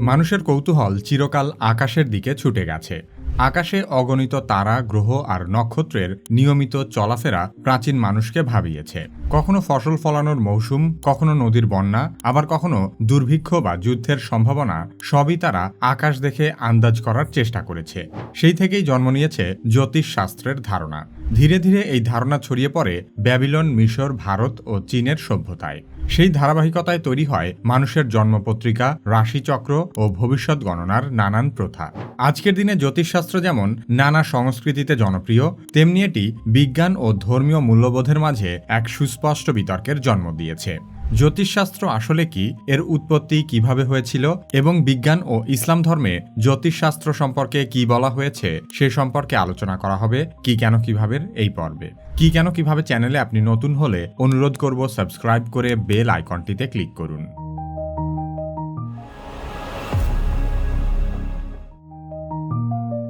মানুষের কৌতূহল চিরকাল আকাশের দিকে ছুটে গেছে। আকাশে অগণিত তারা, গ্রহ আর নক্ষত্রের নিয়মিত চলাফেরা প্রাচীন মানুষকে ভাবিয়েছে। কখনো ফসল ফলানোর মৌসুম, কখনো নদীর বন্যা, আবার কখনো দুর্ভিক্ষ বা যুদ্ধের সম্ভাবনা, সবই তারা আকাশ দেখে আন্দাজ করার চেষ্টা করেছে। সেই থেকেই জন্ম নিয়েছে জ্যোতিষশাস্ত্রের ধারণা। ধীরে ধীরে এই ধারণা ছড়িয়ে পড়ে ব্যাবিলন, মিশর, ভারত ও চীনের সভ্যতায়। সেই ধারাবাহিকতায় তৈরি হয় মানুষের জন্মপত্রিকা, রাশিচক্র ও ভবিষ্যৎ গণনার নানান প্রথা। আজকের দিনে জ্যোতিষশাস্ত্র যেমন নানা সংস্কৃতিতে জনপ্রিয়, তেমনি এটি বিজ্ঞান ও ধর্মীয় মূল্যবোধের মাঝে এক সুস্পষ্ট বিতর্কের জন্ম দিয়েছে। জ্যোতিষশাস্ত্র আসলে কি, এর উৎপত্তি কীভাবে হয়েছিল এবং বিজ্ঞান ও ইসলাম ধর্মে জ্যোতিষশাস্ত্র সম্পর্কে কি বলা হয়েছে, সে সম্পর্কে আলোচনা করা হবে কি কেন কীভাবে এই পর্বে। কি কেন কীভাবে চ্যানেলে আপনি নতুন হলে অনুরোধ করব সাবস্ক্রাইব করে বেল আইকনটিতে ক্লিক করুন।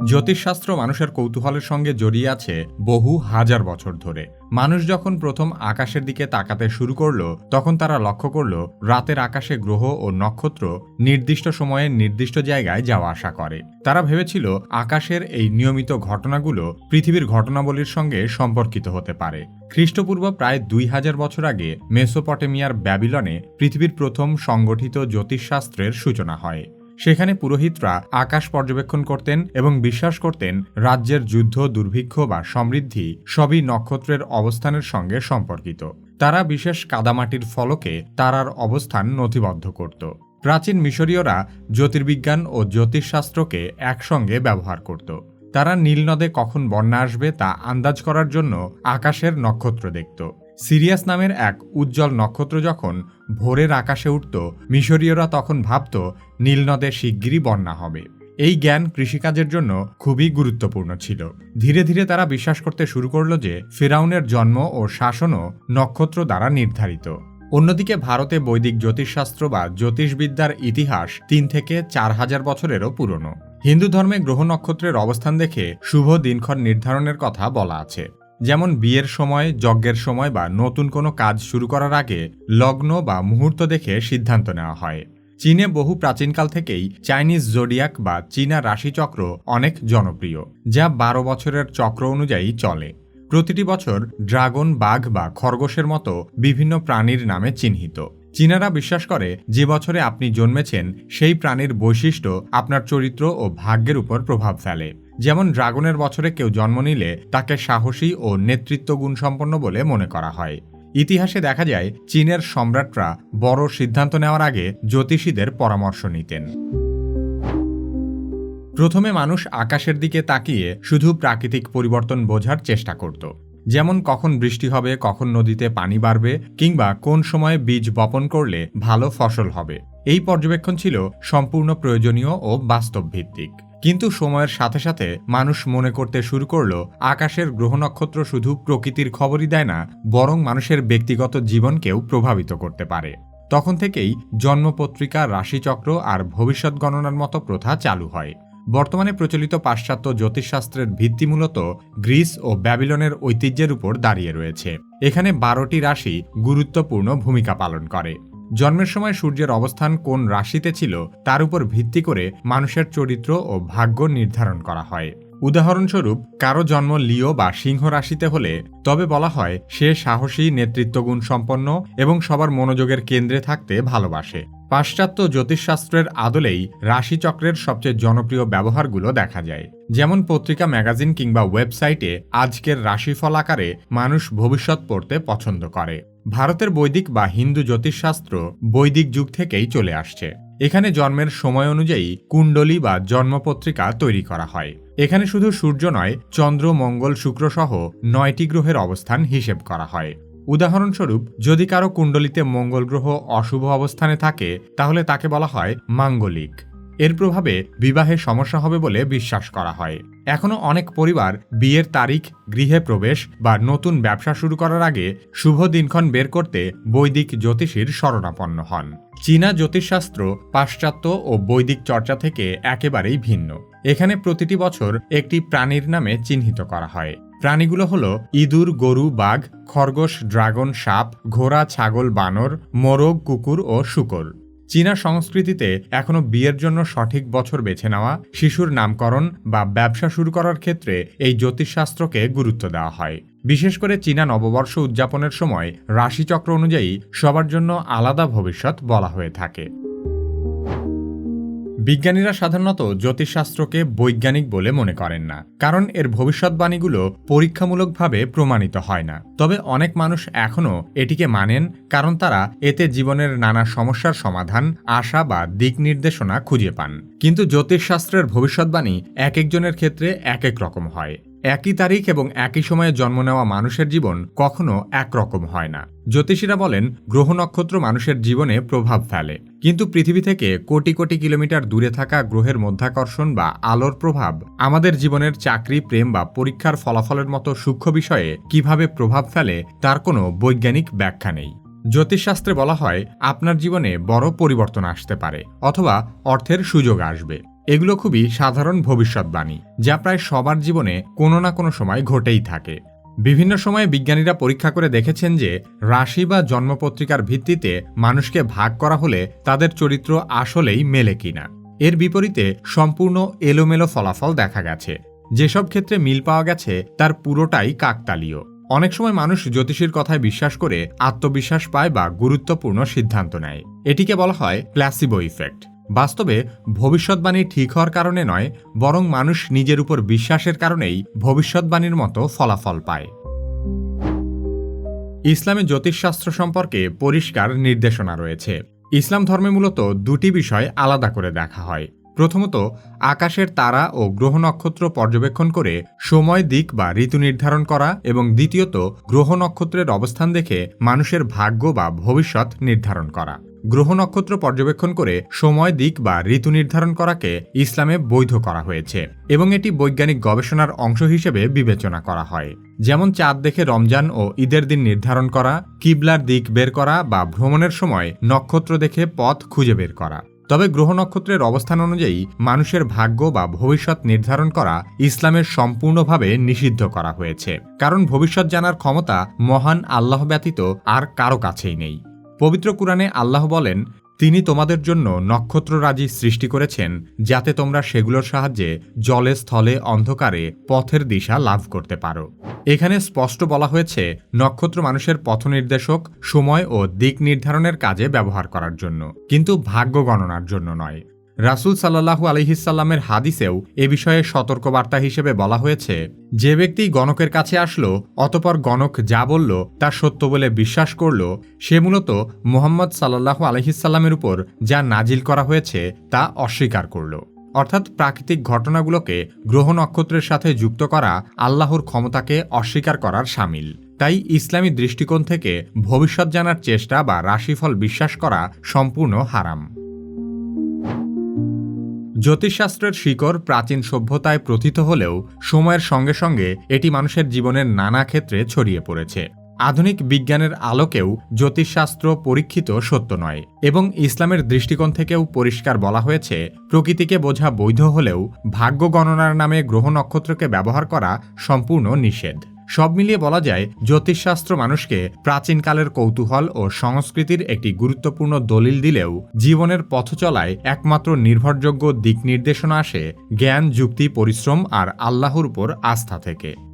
জ্যোতিষশাস্ত্র মানুষের কৌতূহলের সঙ্গে জড়িয়ে আছে বহু হাজার বছর ধরে। মানুষ যখন প্রথম আকাশের দিকে তাকাতে শুরু করল, তখন তারা লক্ষ্য করল, রাতের আকাশে গ্রহ ও নক্ষত্র নির্দিষ্ট সময়ে নির্দিষ্ট জায়গায় যাওয়া আসা করে। তারা ভেবেছিল, আকাশের এই নিয়মিত ঘটনাগুলো পৃথিবীর ঘটনাবলীর সঙ্গে সম্পর্কিত হতে পারে। খ্রিস্টপূর্ব প্রায় দুই হাজার বছর আগে মেসোপটেমিয়ার ব্যাবিলনে পৃথিবীর প্রথম সংগঠিত জ্যোতিষশাস্ত্রের সূচনা হয়। সেখানে পুরোহিতরা আকাশ পর্যবেক্ষণ করতেন এবং বিশ্বাস করতেন রাজ্যের যুদ্ধ, দুর্ভিক্ষ বা সমৃদ্ধি সবই নক্ষত্রের অবস্থানের সঙ্গে সম্পর্কিত। তারা বিশেষ কাদামাটির ফলকে তারার অবস্থান নথিবদ্ধ করত। প্রাচীন মিশরীয়রা জ্যোতির্বিজ্ঞান ও জ্যোতিষশাস্ত্রকে একসঙ্গে ব্যবহার করত। তারা নীলনদে কখন বন্যা আসবে তা আন্দাজ করার জন্য আকাশের নক্ষত্র দেখত। সিরিয়াস নামের এক উজ্জ্বল নক্ষত্র যখন ভোরের আকাশে উঠত, মিশরীয়রা তখন ভাবত নীলনদে শিগগিরই বন্যা হবে। এই জ্ঞান কৃষিকাজের জন্য খুবই গুরুত্বপূর্ণ ছিল। ধীরে ধীরে তারা বিশ্বাস করতে শুরু করল যে, ফেরাউনের জন্ম ও শাসনও নক্ষত্র দ্বারা নির্ধারিত। অন্যদিকে ভারতে বৈদিক জ্যোতিষশাস্ত্র বা জ্যোতিষবিদ্যার ইতিহাস তিন থেকে চার হাজার বছরেরও পুরনো। হিন্দু ধর্মে গ্রহ নক্ষত্রের অবস্থান দেখে শুভ দিনক্ষণ নির্ধারণের কথা বলা আছে। যেমন বিয়ের সময়, যজ্ঞের সময় বা নতুন কোনো কাজ শুরু করার আগে লগ্ন বা মুহূর্ত দেখে সিদ্ধান্ত নেওয়া হয়। চীনে বহু প্রাচীনকাল থেকেই চাইনিজ জোডিয়াক বা চীনা রাশিচক্র অনেক জনপ্রিয়, যা বারো বছরের চক্র অনুযায়ী চলে। প্রতিটি বছর ড্রাগন, বাঘ বা খরগোশের মতো বিভিন্ন প্রাণীর নামে চিহ্নিত। চীনারা বিশ্বাস করে, যে বছরে আপনি জন্মেছেন, সেই প্রাণীর বৈশিষ্ট্য আপনার চরিত্র ও ভাগ্যের উপর প্রভাব ফেলে। যেমন ড্রাগনের বছরে কেউ জন্ম নিলে তাকে সাহসী ও নেতৃত্ব গুণসম্পন্ন বলে মনে করা হয়। ইতিহাসে দেখা যায়, চীনের সম্রাটরা বড় সিদ্ধান্ত নেওয়ার আগে জ্যোতিষীদের পরামর্শ নিতেন। প্রথমে মানুষ আকাশের দিকে তাকিয়ে শুধু প্রাকৃতিক পরিবর্তন বোঝার চেষ্টা করত। যেমন কখন বৃষ্টি হবে, কখন নদীতে পানি বাড়বে, কিংবা কোন সময়ে বীজ বপন করলে ভালো ফসল হবে। এই পর্যবেক্ষণ ছিল সম্পূর্ণ প্রয়োজনীয় ও বাস্তব ভিত্তিক কিন্তু সময়ের সাথে সাথে মানুষ মনে করতে শুরু করল, আকাশের গ্রহ নক্ষত্র শুধু প্রকৃতির খবরই দেয় না, বরং মানুষের ব্যক্তিগত জীবনকেও প্রভাবিত করতে পারে। তখন থেকেই জন্মপত্রিকা, রাশিচক্র আর ভবিষ্যৎ গণনার মতো প্রথা চালু হয়। বর্তমানে প্রচলিত পাশ্চাত্য জ্যোতিষশাস্ত্রের ভিত্তি মূলত গ্রিস ও ব্যাবিলনের ঐতিহ্যের উপর দাঁড়িয়ে রয়েছে। এখানে বারোটি রাশি গুরুত্বপূর্ণ ভূমিকা পালন করে। জন্মের সময় সূর্যের অবস্থান কোন রাশিতে ছিল, তার উপর ভিত্তি করে মানুষের চরিত্র ও ভাগ্য নির্ধারণ করা হয়। উদাহরণস্বরূপ, কারও জন্ম লিও বা সিংহ রাশিতে হলে, তবে বলা হয় সে সাহসী, নেতৃত্বগুণ সম্পন্ন এবং সবার মনোযোগের কেন্দ্রে থাকতে ভালোবাসে। পাশ্চাত্য জ্যোতিষশাস্ত্রের আদলেই রাশিচক্রের সবচেয়ে জনপ্রিয় ব্যবহারগুলো দেখা যায়। যেমন পত্রিকা ম্যাগাজিন কিংবা ওয়েবসাইটে আজকের রাশিফল আকারে মানুষ ভবিষ্যৎ পড়তে পছন্দ করে। ভারতের বৈদিক বা হিন্দু জ্যোতিষশাস্ত্র বৈদিক যুগ থেকেই চলে আসছে। এখানে জন্মের সময় অনুযায়ী কুণ্ডলী বা জন্মপত্রিকা তৈরি করা হয়। এখানে শুধু সূর্য নয়, চন্দ্র, মঙ্গল, শুক্র সহ নয়টি গ্রহের অবস্থান হিসেব করা হয়। উদাহরণস্বরূপ, যদি কারও কুণ্ডলিতে মঙ্গল গ্রহ অশুভ অবস্থানে থাকে, তাহলে তাকে বলা হয় মাঙ্গলিক। এর প্রভাবে বিবাহে সমস্যা হবে বলে বিশ্বাস করা হয়। এখনও অনেক পরিবার বিয়ের তারিখ, গৃহে প্রবেশ বা নতুন ব্যবসা শুরু করার আগে শুভ দিনক্ষণ বের করতে বৈদিক জ্যোতিষীর শরণাপন্ন হন। চীনা জ্যোতিষশাস্ত্র, পাশ্চাত্য ও বৈদিক চর্চা থেকে একেবারেই ভিন্ন। এখানে প্রতিটি বছর একটি প্রাণীর নামে চিহ্নিত করা হয়। প্রাণীগুলো হলো ইঁদুর, গরু, বাঘ, খরগোশ, ড্রাগন, সাপ, ঘোড়া, ছাগল, বানর, মোরগ, কুকুর ও শুকর। চীনা সংস্কৃতিতে এখনও বিয়ের জন্য সঠিক বছর বেছে নেওয়া, শিশুর নামকরণ বা ব্যবসা শুরু করার ক্ষেত্রে এই জ্যোতিষশাস্ত্রকে গুরুত্ব দেওয়া হয়। বিশেষ করে চীনা নববর্ষ উদযাপনের সময় রাশিচক্র অনুযায়ী সবার জন্য আলাদা ভবিষ্যৎ বলা হয়ে থাকে। বিজ্ঞানীরা সাধারণত জ্যোতিষশাস্ত্রকে বৈজ্ঞানিক বলে মনে করেন না, কারণ এর ভবিষ্যৎবাণীগুলো পরীক্ষামূলকভাবে প্রমাণিত হয় না। তবে অনেক মানুষ এখনও এটিকে মানেন, কারণ তারা এতে জীবনের নানা সমস্যার সমাধান, আশা বা দিক নির্দেশনা খুঁজে পান। কিন্তু জ্যোতিষশাস্ত্রের ভবিষ্যৎবাণী এক একজনের ক্ষেত্রে এক এক রকম হয়। একই তারিখ এবং একই সময়ে জন্ম নেওয়া মানুষের জীবন কখনো একরকম হয় না। জ্যোতিষীরা বলেন, গ্রহ নক্ষত্র মানুষের জীবনে প্রভাব ফেলে। কিন্তু পৃথিবী থেকে কোটি কোটি কিলোমিটার দূরে থাকা গ্রহের মধ্যাকর্ষণ বা আলোর প্রভাব আমাদের জীবনের চাকরি, প্রেম বা পরীক্ষার ফলাফলের মতো সূক্ষ্ম বিষয়ে কীভাবে প্রভাব ফেলে তার কোনো বৈজ্ঞানিক ব্যাখ্যা নেই। জ্যোতিষশাস্ত্রে বলা হয়, আপনার জীবনে বড় পরিবর্তন আসতে পারে অথবা অর্থের সুযোগ আসবে। এগুলো খুবই সাধারণ ভবিষ্যৎবাণী, যা প্রায় সবার জীবনে কোনো না কোনো সময় ঘটেই থাকে। বিভিন্ন সময়ে বিজ্ঞানীরা পরীক্ষা করে দেখেছেন যে, রাশি বা জন্মপত্রিকার ভিত্তিতে মানুষকে ভাগ করা হলে তাদের চরিত্র আসলেই মেলে কিনা। এর বিপরীতে সম্পূর্ণ এলোমেলো ফলাফল দেখা গেছে। যেসব ক্ষেত্রে মিল পাওয়া গেছে, তার পুরোটাই কাকতালীয়। অনেক সময় মানুষ জ্যোতিষীর কথায় বিশ্বাস করে আত্মবিশ্বাস পায় বা গুরুত্বপূর্ণ সিদ্ধান্ত নেয়। এটিকে বলা হয় প্ল্যাসিবো ইফেক্ট। বাস্তবে ভবিষ্যৎবাণী ঠিক হওয়ার কারণে নয়, বরং মানুষ নিজের উপর বিশ্বাসের কারণেই ভবিষ্যৎবাণীর মতো ফলাফল পায়। ইসলামে জ্যোতিষশাস্ত্র সম্পর্কে পরিষ্কার নির্দেশনা রয়েছে। ইসলাম ধর্মে মূলত দুটি বিষয় আলাদা করে দেখা হয়। প্রথমত, আকাশের তারা ও গ্রহ নক্ষত্র পর্যবেক্ষণ করে সময়, দিক বা ঋতু নির্ধারণ করা এবং দ্বিতীয়ত, গ্রহ নক্ষত্রের অবস্থান দেখে মানুষের ভাগ্য বা ভবিষ্যৎ নির্ধারণ করা। গ্রহ নক্ষত্র পর্যবেক্ষণ করে সময়, দিক বা ঋতু নির্ধারণ করাকে ইসলামে বৈধ করা হয়েছে এবং এটি বৈজ্ঞানিক গবেষণার অংশ হিসেবে বিবেচনা করা হয়। যেমন চাঁদ দেখে রমজান ও ঈদের দিন নির্ধারণ করা, কিবলার দিক বের করা বা ভ্রমণের সময় নক্ষত্র দেখে পথ খুঁজে বের করা। তবে গ্রহ নক্ষত্রের অবস্থান অনুযায়ী মানুষের ভাগ্য বা ভবিষ্যৎ নির্ধারণ করা ইসলামের সম্পূর্ণভাবে নিষিদ্ধ করা হয়েছে। কারণ ভবিষ্যৎ জানার ক্ষমতা মহান আল্লাহ ব্যতীত আর কারও কাছেই নেই। পবিত্র কুরআনে আল্লাহ বলেন, তিনি তোমাদের জন্য নক্ষত্ররাজি সৃষ্টি করেছেন, যাতে তোমরা সেগুলোর সাহায্যে জলে, স্থলে, অন্ধকারে পথের দিশা লাভ করতে পারো। এখানে স্পষ্ট বলা হয়েছে, নক্ষত্র মানুষের পথ নির্দেশক সময় ও দিক নির্ধারণের কাজে ব্যবহার করার জন্য, কিন্তু ভাগ্য গণনার জন্য নয়। রাসুল সাল্লাহু আলহিসাল্লামের হাদিসেও এ বিষয়ে সতর্কবার্তা হিসেবে বলা হয়েছে, যে ব্যক্তি গণকের কাছে আসলো, অতপর গণক যা বলল তা সত্য বলে বিশ্বাস করল, সে মূলত মোহাম্মদ সাল্লাহু আলহিসাল্লামের উপর যা নাজিল করা হয়েছে তা অস্বীকার করল। অর্থাৎ প্রাকৃতিক ঘটনাগুলোকে গ্রহ নক্ষত্রের সাথে যুক্ত করা আল্লাহর ক্ষমতাকে অস্বীকার করার সামিল। তাই ইসলামী দৃষ্টিকোণ থেকে ভবিষ্যৎ জানার চেষ্টা বা রাশিফল বিশ্বাস করা সম্পূর্ণ হারাম। জ্যোতিষশাস্ত্রের শিকড় প্রাচীন সভ্যতায় প্রথিত হলেও সময়ের সঙ্গে সঙ্গে এটি মানুষের জীবনের নানা ক্ষেত্রে ছড়িয়ে পড়েছে। আধুনিক বিজ্ঞানের আলোকেও জ্যোতিষশাস্ত্র পরীক্ষিত সত্য নয় এবং ইসলামের দৃষ্টিকোণ থেকেও পরিষ্কার বলা হয়েছে, প্রকৃতিকে বোঝা বৈধ হলেও ভাগ্য গণনার নামে গ্রহ নক্ষত্রকে ব্যবহার করা সম্পূর্ণ নিষেধ। সব মিলিয়ে বলা যায়, জ্যোতিষশাস্ত্র মানুষকে প্রাচীনকালের কৌতূহল ও সংস্কৃতির একটি গুরুত্বপূর্ণ দলিল দিলেও জীবনের পথ চলায় একমাত্র নির্ভরযোগ্য দিক নির্দেশনা আসে জ্ঞান, যুক্তি, পরিশ্রম আর আল্লাহর উপর আস্থা থেকে।